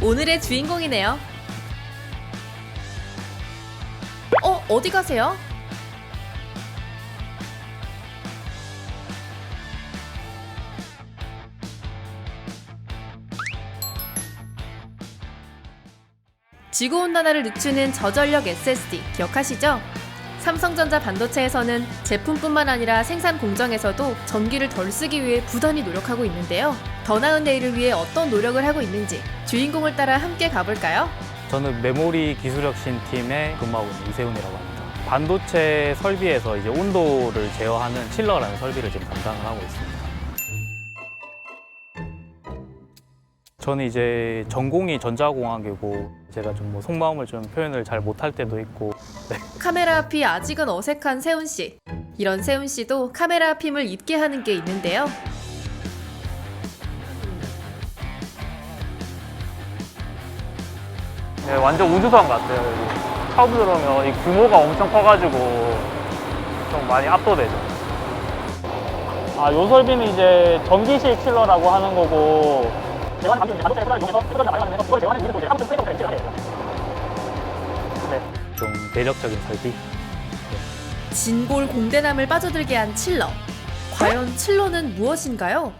오늘의 주인공이네요. 어, 어디 가세요? 지구온난화를 늦추는 저전력 SSD 기억하시죠? 삼성전자 반도체에서는 제품뿐만 아니라 생산 공정에서도 전기를 덜 쓰기 위해 부단히 노력하고 있는데요. 더 나은 내일을 위해 어떤 노력을 하고 있는지 주인공을 따라 함께 가볼까요? 저는 메모리 기술혁신 팀에 근무하고 있는 이세훈이라고 합니다. 반도체 설비에서 이제 온도를 제어하는 칠러라는 설비를 지금 담당을 하고 있습니다. 저는 이제 전공이 전자공학이고 제가 좀 뭐 속마음을 좀 표현을 잘 못할 때도 있고 카메라 앞이 아직은 어색한 세훈 씨. 이런 세훈 씨도 카메라 앞임을 잊게 하는 게 있는데요. 네, 완전 우주선 같아요. 여기. 처음 들어오면 이 규모가 엄청 커가지고 좀 많이 압도되죠. 아, 요 설비는 이제 전기식 칠러라고 하는 거고 이용해서 마련하면서 그걸 이유는 또 이제. 네, 좀 대력적인 설비. 진골 공대남을 빠져들게 한 칠러. 과연 칠러는 무엇인가요?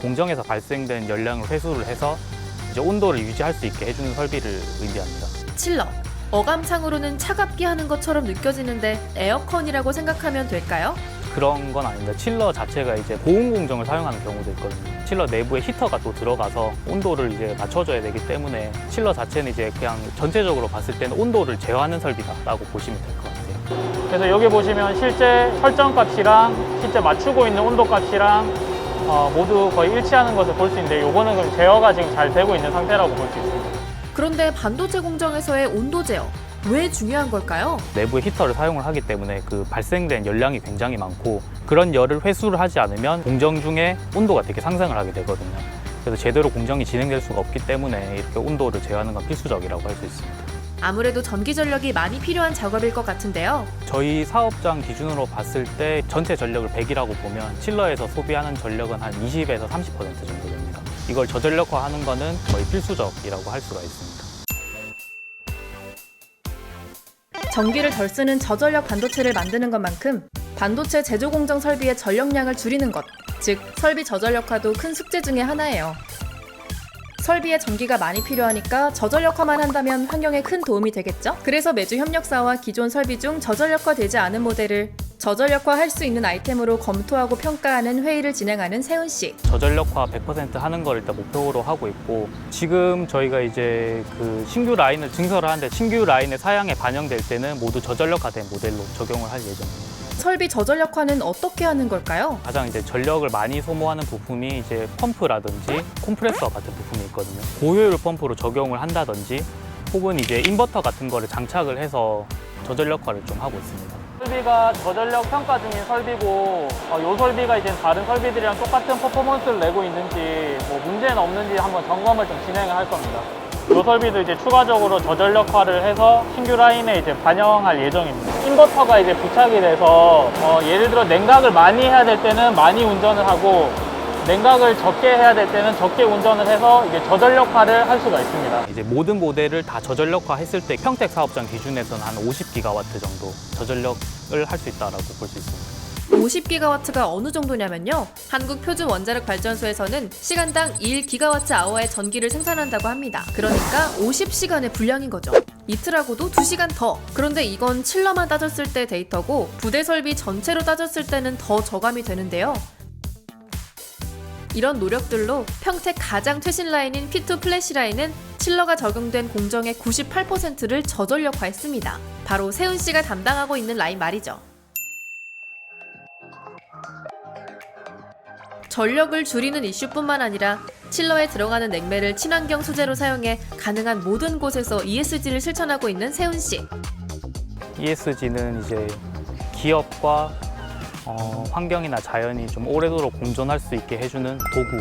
공정에서 발생된 열량을 회수를 해서 이제 온도를 유지할 수 있게 해주는 설비를 의미합니다. 칠러. 어감상으로는 차갑게 하는 것처럼 느껴지는데 에어컨이라고 생각하면 될까요? 그런 건 아닙니다. 칠러 자체가 이제 고온 공정을 사용하는 경우도 있거든요. 칠러 내부에 히터가 또 들어가서 온도를 이제 맞춰줘야 되기 때문에 칠러 자체는 이제 그냥 전체적으로 봤을 때는 온도를 제어하는 설비다라고 보시면 될 것 같아요. 그래서 여기 보시면 실제 설정 값이랑 실제 맞추고 있는 온도 값이랑 어, 모두 거의 일치하는 것을 볼 수 있는데 요거는 그럼 제어가 지금 잘 되고 있는 상태라고 볼 수 있습니다. 그런데 반도체 공정에서의 온도 제어. 왜 중요한 걸까요? 내부에 히터를 사용을 하기 때문에 그 발생된 열량이 굉장히 많고 그런 열을 회수를 하지 않으면 공정 중에 온도가 되게 상승을 하게 되거든요. 그래서 제대로 공정이 진행될 수가 없기 때문에 이렇게 온도를 제어하는 건 필수적이라고 할 수 있습니다. 아무래도 전기 전력이 많이 필요한 작업일 것 같은데요. 저희 사업장 기준으로 봤을 때 전체 전력을 100이라고 보면 칠러에서 소비하는 전력은 한 20에서 30% 정도 됩니다. 이걸 저전력화하는 거는 거의 필수적이라고 할 수가 있습니다. 전기를 덜 쓰는 저전력 반도체를 만드는 것만큼 반도체 제조 공정 설비의 전력량을 줄이는 것, 즉 설비 저전력화도 큰 숙제 중의 하나예요. 설비에 전기가 많이 필요하니까 저전력화만 한다면 환경에 큰 도움이 되겠죠? 그래서 매주 협력사와 기존 설비 중 저전력화 되지 않은 모델을 저전력화 할 수 있는 아이템으로 검토하고 평가하는 회의를 진행하는 세훈 씨. 저전력화 100% 하는 걸 일단 목표로 하고 있고 지금 저희가 이제 그 신규 라인을 증설을 하는데 신규 라인의 사양에 반영될 때는 모두 저전력화된 모델로 적용을 할 예정입니다. 설비 저전력화는 어떻게 하는 걸까요? 가장 이제 전력을 많이 소모하는 부품이 이제 펌프라든지 컴프레서 같은 부품이 있거든요. 고효율 펌프로 적용을 한다든지 혹은 이제 인버터 같은 거를 장착을 해서 저전력화를 좀 하고 있습니다. 설비가 저전력 평가 중인 설비고 어, 요 설비가 이제 다른 설비들이랑 똑같은 퍼포먼스를 내고 있는지 뭐 문제는 없는지 한번 점검을 좀 진행을 할 겁니다. 요 설비도 이제 추가적으로 저전력화를 해서 신규 라인에 이제 반영할 예정입니다. 인버터가 이제 부착이 돼서 어, 예를 들어 냉각을 많이 해야 될 때는 많이 운전을 하고 냉각을 적게 해야 될 때는 적게 운전을 해서 이제 저전력화를 할 수가 있습니다. 이제 모든 모델을 다 저전력화 했을 때 평택 사업장 기준에서는 한 50기가와트 정도 저전력을 할 수 있다라고 볼 수 있습니다. 50기가와트가 어느 정도냐면요. 한국 표준 원자력 발전소에서는 시간당 1기가와트 아워의 전기를 생산한다고 합니다. 그러니까 50시간의 분량인 거죠. 이틀하고도 2시간 더. 그런데 이건 칠러만 따졌을 때 데이터고 부대 설비 전체로 따졌을 때는 더 저감이 되는데요. 이런 노력들로 평택 가장 최신 라인인 P2 플래시 라인은 칠러가 적용된 공정의 98%를 저전력화했습니다. 바로 세훈 씨가 담당하고 있는 라인 말이죠. 전력을 줄이는 이슈뿐만 아니라 칠러에 들어가는 냉매를 친환경 소재로 사용해 가능한 모든 곳에서 ESG를 실천하고 있는 세훈 씨. ESG는 이제 기업과 어, 환경이나 자연이 좀 오래도록 공존할 수 있게 해주는 도구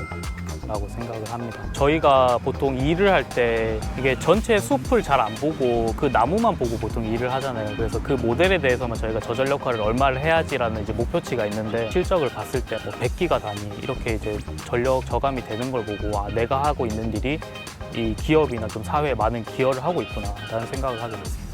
라고 생각을 합니다. 저희가 보통 일을 할 때 이게 전체 숲을 잘 안 보고 그 나무만 보고 보통 일을 하잖아요. 그래서 그 모델에 대해서만 저희가 저전 역할을 얼마를 해야지라는 이제 목표치가 있는데 실적을 봤을 때 뭐 100기가 단위 이렇게 이제 전력 저감이 되는 걸 보고 아, 내가 하고 있는 일이 이 기업이나 좀 사회에 많은 기여를 하고 있구나 라는 생각을 하게 됐습니다.